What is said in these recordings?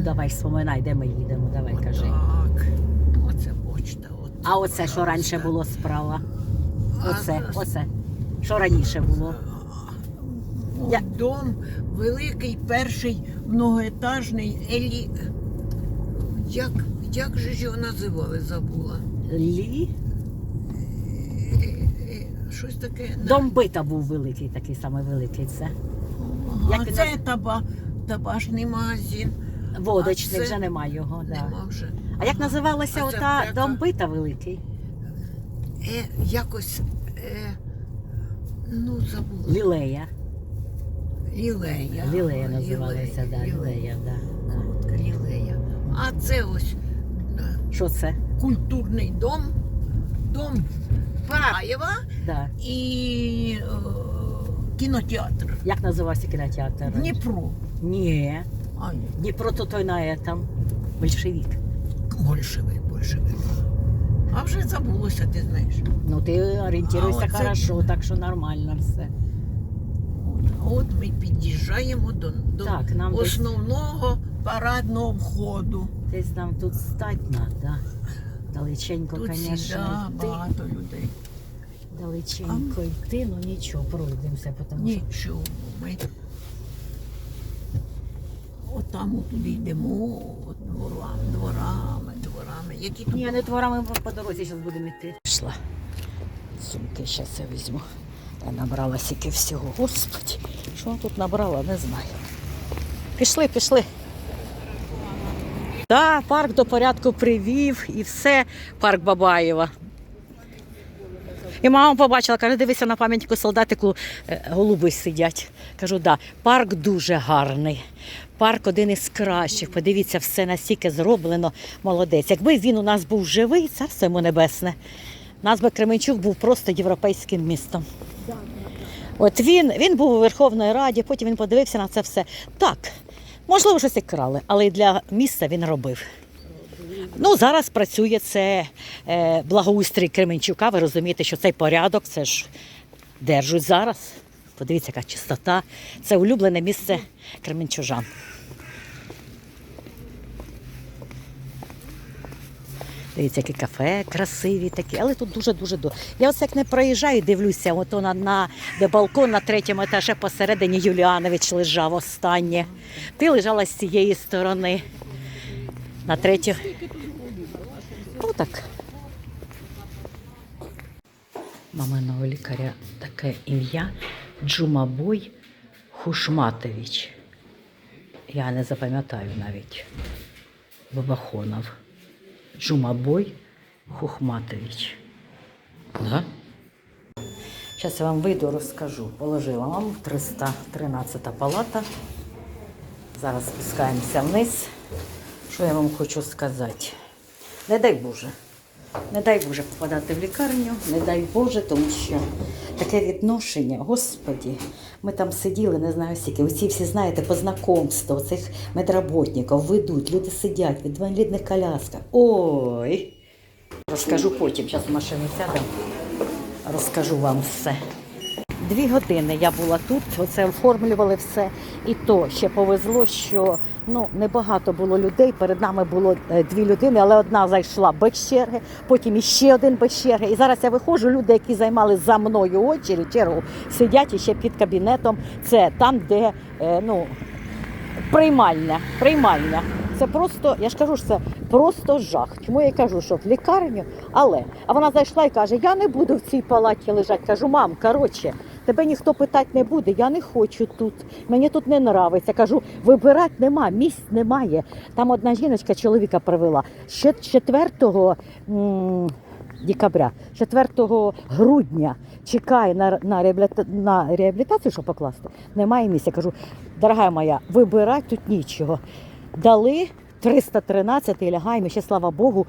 Давай споминай, де ми їдемо, давай кажи. Так. Оце почта. От, А оце, що раніше було справа? Оце, це- оце. Що раніше було? Я- Дом великий, перший многоетажний елі. Як, як же ж його називали, забула? Лі? Е, е, Щось таке. на- Дом бита був великий, такий самий великий. Це. А як він це таба, табашний магазин. Водочник, це- вже немає його. Да. Нема вже. А як називалася А ота аптека? дом бита великий? Е, якось. Е, ну, забула. Лілея. Лілея. Лілея називалася, да, лілея, да. Коротка лілея. А це ось Що це? культурний дом. Дом Параєва Да. і е, кінотеатр. Як називався кінотеатр? Дніпро. Ні. А, ні. Дніпро то той на этом. Большевик. Большевик, большевик. А вже забулося, ти знаєш. Ну ти орієнтуєшся А оце- хорошо, так що нормально все. От, ми під'їжджаємо до, до Так, нам десь- основного парадного входу. Десь нам тут стать надо. Далеченько, Тут звісно, йти. багато людей. Далеченько йти, ну нічого, пройдемося, тому що Нічого. Ми отам туди йдемо, от дворами, дворами, дворами. Які тут Ні, не дворами ми по дорозі зараз будемо йти. Пішла. Сумки зараз я візьму. Я набрала стільки всього. Господи, що я тут набрала, не знаю. Пішли, пішли. Так, да, парк до порядку привів і все, парк Бабаєва. І мама побачила, каже, дивися на пам'ятнику солдатику е, голуби сидять. Кажу, да, парк дуже гарний. Парк один із кращих. Подивіться, все настільки зроблено. Молодець. Якби він у нас був живий, царство йому небесне. Нас би Кременчук був просто європейським містом. От він, він був у Верховній Раді, потім він подивився на це все. Так, можливо, щось і крали, але й для міста він робив. Ну, зараз працює це е, благоустрій Кременчука. Ви розумієте, що цей порядок це ж держуть зараз. Подивіться, яка чистота. Це улюблене місце кременчужан. Дивіться, які кафе красиві такі, але тут дуже-дуже до. Я ось як не проїжджаю, дивлюся, ото на, на де балкон на третьому етажі посередині Юліанович лежав останнє. Ти лежала з цієї сторони. На третю. Ну так. Маминого лікаря таке ім'я Джумабой Хушматович. Я не запам'ятаю навіть. Бабахонов. Джумабой Хухматович. Да? Зараз я вам вийду, розкажу. Положила вам 313 палата. Зараз спускаємося вниз. Що я вам хочу сказати? Не дай Боже. Не дай Боже попадати в лікарню, не дай Боже, тому що таке відношення, Господі, ми там сиділи, не знаю скільки. Усі всі знаєте, по знакомству цих медработників ведуть, люди сидять в інвалідних колясках. Ой. Розкажу потім, зараз в машину сядемо, розкажу вам все. Дві години я була тут, оце оформлювали все. І то ще повезло, що ну небагато було людей. Перед нами було е, дві людини, але одна зайшла без черги, потім іще один без черги. І зараз я виходжу. Люди, які займали за мною очері, чергу, сидять іще під кабінетом. Це там, де е, ну приймальня. Приймальня. Це просто, я ж кажу, що це просто жах. Чому я кажу, що в лікарню, але а вона зайшла і каже: Я не буду в цій палаті лежати. Кажу, мам, коротше, тебе ніхто питати не буде, я не хочу тут. Мені тут не нравиться. Кажу, вибирати нема, місць немає. Там одна жіночка чоловіка привела. Ще 4 м, декабря, 4 грудня чекає на, на, реабіліта... на реабілітацію, щоб покласти. Немає місця. Кажу, дорога моя, вибирати тут нічого. Дали 313 і лягаємо, ще слава Богу.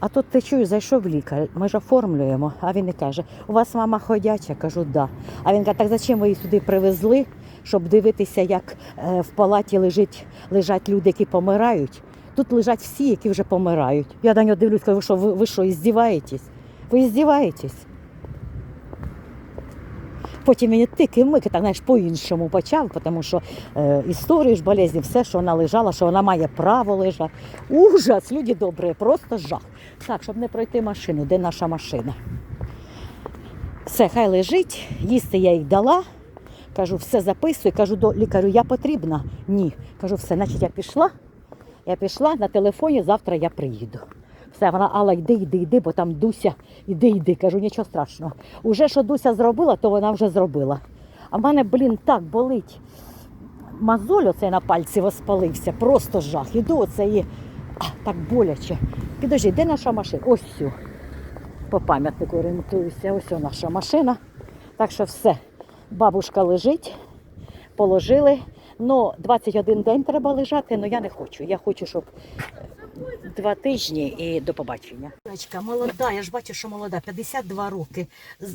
А тут ти чую, зайшов лікар, ми ж оформлюємо, а він і каже, у вас мама ходяча? Кажу, да. А він каже, так зачем ви її сюди привезли, щоб дивитися, як е, в палаті лежить, лежать люди, які помирають. Тут лежать всі, які вже помирають. Я на нього дивлюсь, кажу, що ви, ви що, іздіваєтесь? Ви іздіваєтесь? Потім мені тики мики, так знаєш, по-іншому почав, тому що е, історії ж болезні, все, що вона лежала, що вона має право лежати. Ужас, люди добрі, просто жах. Так, щоб не пройти машину, де наша машина? Все, хай лежить, їсти я їй дала. Кажу, все записую. Кажу до лікарю, я потрібна? Ні. Кажу, все, значить я пішла. Я пішла на телефоні, завтра я приїду. Все, вона, Алла, йди, йди, йди, бо там Дуся, іди, йди. Кажу, нічого страшного. Уже що Дуся зробила, то вона вже зробила. А в мене, блін, так болить. Мозоль оцей на пальці воспалився, просто жах. Іду оце і а, так боляче. Підожди, де наша машина? Ось цю. По пам'ятнику орієнтуюся. Ось наша машина. Так що все. Бабушка лежить, положили. Ну, 21 день треба лежати, але я не хочу. Я хочу, щоб два тижні і до побачення. Дочка, молода, я ж бачу, що молода, 52 роки.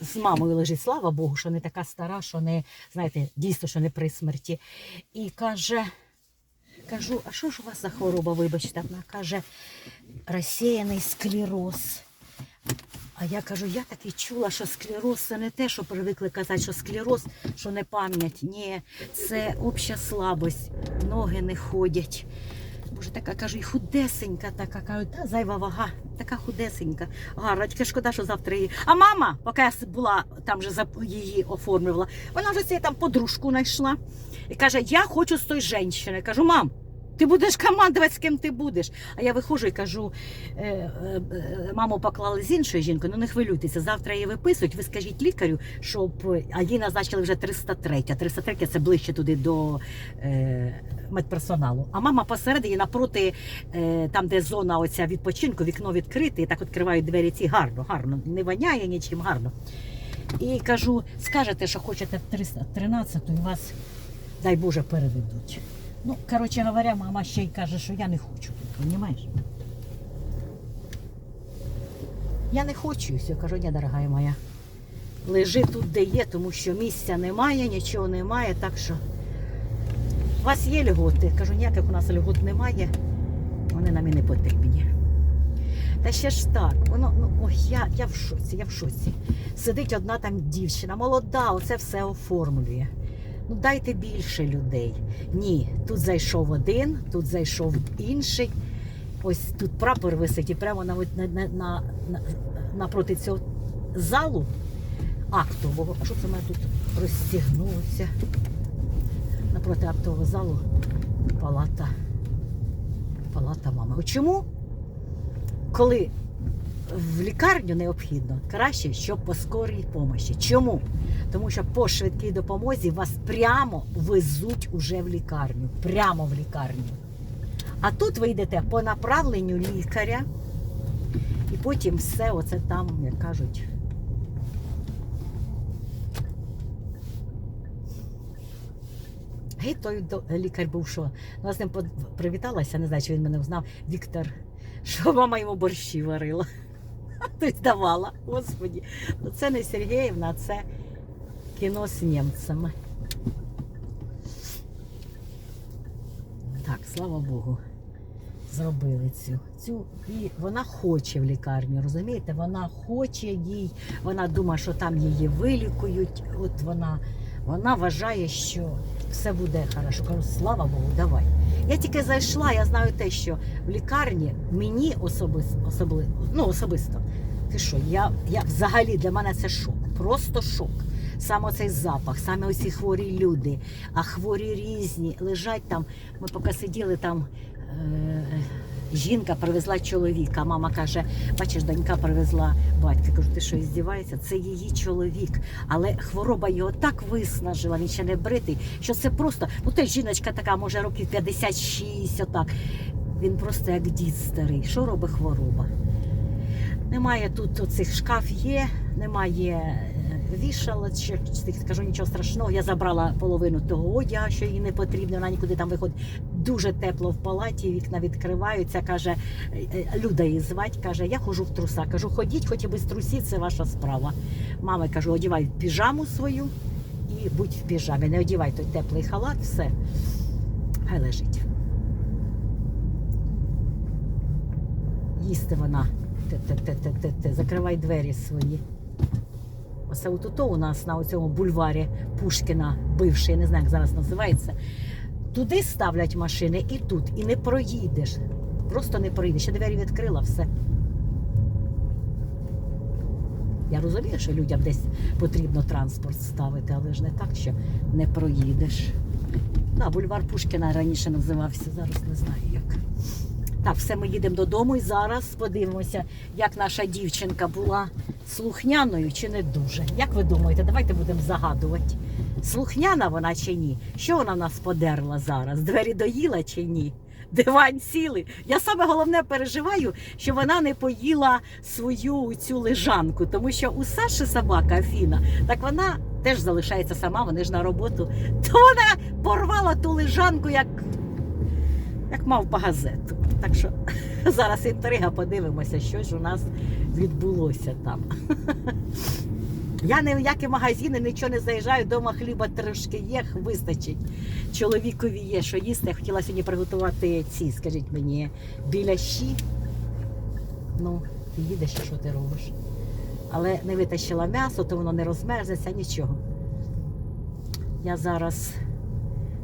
З, мамою лежить, слава Богу, що не така стара, що не, знаєте, дійсно, що не при смерті. І каже, кажу, а що ж у вас за хвороба, вибачте? Вона каже, розсіяний склероз. А я кажу, я так і чула, що склероз це не те, що привикли казати, що склероз, що не пам'ять. Ні, це обща слабость, ноги не ходять. Боже, така кажу, і худесенька, така кажу, та зайва вага, така худесенька. Гарочка, шкода, що завтра її. А мама, поки я була там вже її оформлювала, вона вже себе там подружку знайшла. І каже, я хочу з тої жінки. Кажу, мам. Ти будеш командувати, з ким ти будеш. А я виходжу і кажу, е, е, е, маму поклали з іншою жінкою, ну не хвилюйтеся, завтра її виписують. Ви скажіть лікарю, щоб а їй назначили вже 303. 303 це ближче туди до медперсоналу. А мама посередині напроти, там, де зона оця відпочинку, вікно відкрите, і так відкривають двері ці гарно, гарно. Не воняє нічим, гарно. І кажу, скажете, що хочете 313, і вас, дай Боже, переведуть. Ну, коротше говоря, мама ще й каже, що я не хочу тут, розумієш? Я не хочу, все, кажу, ні, дорога моя. Лежи тут, де є, тому що місця немає, нічого немає, так що у вас є льготи. Кажу, ніяких у нас льгот немає, вони нам і не потрібні. Та ще ж так, воно, ну, ой, я, я в шоці, я в шоці. Сидить одна там дівчина, молода, оце все оформлює. Ну дайте більше людей. Ні, тут зайшов один, тут зайшов інший. Ось тут прапор висить і прямо на, на, на, на, на, напроти цього залу актового. А що це мене тут розстігнулося? Напроти актового залу палата. Палата мами. Чому? Коли в лікарню необхідно краще, щоб по скорій помощі. Чому? Тому що по швидкій допомозі вас прямо везуть уже в лікарню. Прямо в лікарню. А тут ви йдете по направленню лікаря, і потім все оце там, як кажуть. Гей, той лікар був, що ну, я з ним привіталася, не знаю, чи він мене знав, Віктор, що мама йому борщі варила. Тобто давала, господі. Ну, це не Сергіївна, це кіно з німцями. Так, слава Богу. Зробили цю. цю. І вона хоче в лікарню, розумієте? Вона хоче їй, вона думає, що там її вилікують. От вона, вона вважає, що все буде хорошо. Кажу, слава Богу, давай. Я тільки зайшла, я знаю те, що в лікарні мені особисто, особли, ну, особисто. Ти що, я, я взагалі для мене це шок. Просто шок. Саме цей запах, саме оці хворі люди, а хворі різні, лежать там. Ми поки сиділи там. Е- Жінка привезла чоловіка. Мама каже: бачиш, донька привезла батька. Кажу, ти що здіваєшся? Це її чоловік. Але хвороба його так виснажила, він ще не бритий, що це просто, ну теж жіночка така, може, років 56, отак. Він просто як дід старий. Що робить хвороба? Немає тут оцих шкаф є, немає е, вішалочок, скажу нічого страшного. Я забрала половину того одягу, що їй не потрібно, вона нікуди там виходить. Дуже тепло в палаті, вікна відкриваються. Каже, е, е, Люда її звать, каже, я ходжу в труса. Кажу, ходіть, хоч і без трусів, це ваша справа. Мама кажу, одівай піжаму свою і будь в піжамі. Не одівай той теплий халат, все. Хай лежить. Їсти вона. Те-те-те-те-те. Закривай двері свої. Оце от у нас на цьому бульварі Пушкіна, бивший, я не знаю, як зараз називається. Туди ставлять машини і тут, і не проїдеш. Просто не проїдеш. Я двері відкрила, все. Я розумію, що людям десь потрібно транспорт ставити, але ж не так, що не проїдеш. Да, бульвар Пушкіна раніше називався, зараз не знаю як. Так, все, ми їдемо додому і зараз подивимося, як наша дівчинка була слухняною чи не дуже. Як ви думаєте, давайте будемо загадувати. Слухняна вона чи ні? Що вона нас подерла зараз? Двері доїла чи ні? Диван сіли. Я саме головне переживаю, що вона не поїла свою цю лежанку, тому що у Саші собака Афіна, так вона теж залишається сама, вони ж на роботу. То вона порвала ту лежанку, як, як мав по газету. Так що зараз інтрига, подивимося, що ж у нас відбулося там. Я ні в які магазини нічого не заїжджаю, вдома хліба трошки є, вистачить. Чоловікові є, що їсти. Я хотіла сьогодні приготувати ці, скажіть мені, біляші. Ну, ти їдеш, що ти робиш? Але не витащила м'ясо, то воно не розмерзнеться, нічого. Я зараз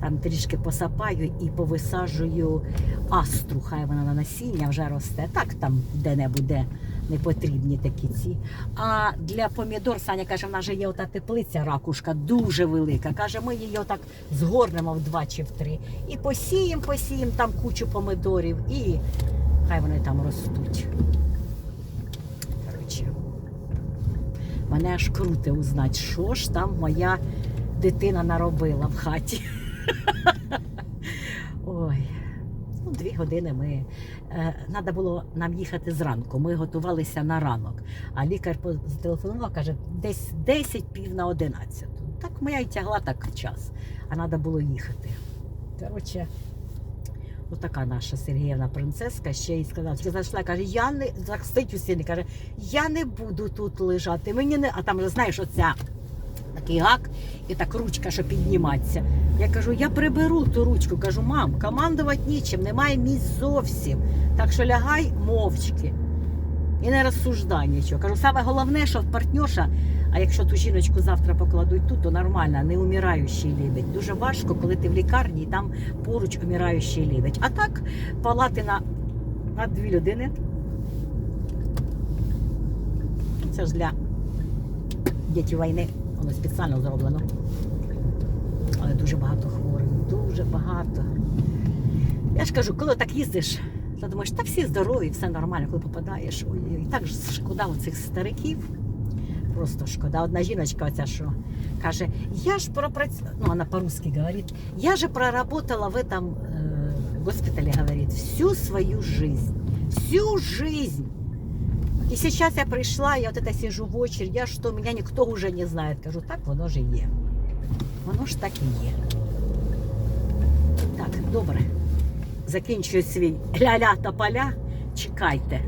там трішки посапаю і повисаджую астру, хай вона на насіння вже росте. Так там де-небудь де не потрібні такі ці. А для помідор Саня каже, в нас же є ота теплиця ракушка, дуже велика. Каже, ми її отак згорнемо в два чи в три. І посіємо, посіємо там кучу помидорів, і хай вони там ростуть. Коротше, мене аж круте узнати, що ж там моя дитина наробила в хаті. Ой. Ну, дві години ми. Треба було нам їхати зранку. Ми готувалися на ранок. А лікар зателефонував, каже, десь 10 пів на 11. Так моя й тягла так час, а треба було їхати. Коротше, отака наша Сергіївна принцеска ще й сказала, що зайшла, каже, я не стоїть у каже, я не буду тут лежати. Мені не. А там же знаєш, оця такий гак і так ручка, що підніматися. Я кажу, я приберу ту ручку. Кажу, мам, командувати нічим, немає місць зовсім. Так що лягай мовчки. І не розсуждай нічого. Кажу, саме головне, що партнерша, а якщо ту жіночку завтра покладуть тут, то нормально, не умираючий лебедь. Дуже важко, коли ти в лікарні і там поруч умираючий лебедь. А так палати на, на дві людини. Це ж для дітей війни. Воно спеціально зроблено. Але дуже багато хворих, дуже багато. Я ж кажу, коли так їздиш, то думаєш, та всі здорові, все нормально, коли попадаєш. Ой, і так шкода оцих стариків. Просто шкода. Одна жіночка, оця що каже, я ж пропрацювала, ну вона по-русски говорить, я же проработала в этом э, госпитале, говорит, всю свою жизнь. Всю жизнь. И сейчас я прийшла, я вот это сижу в очередь, я что, меня никто уже не знает. Кажу, так воно ж є. Воно ж так і є. Так, добре. Закінчую свій ля-ля та поля. Чекайте.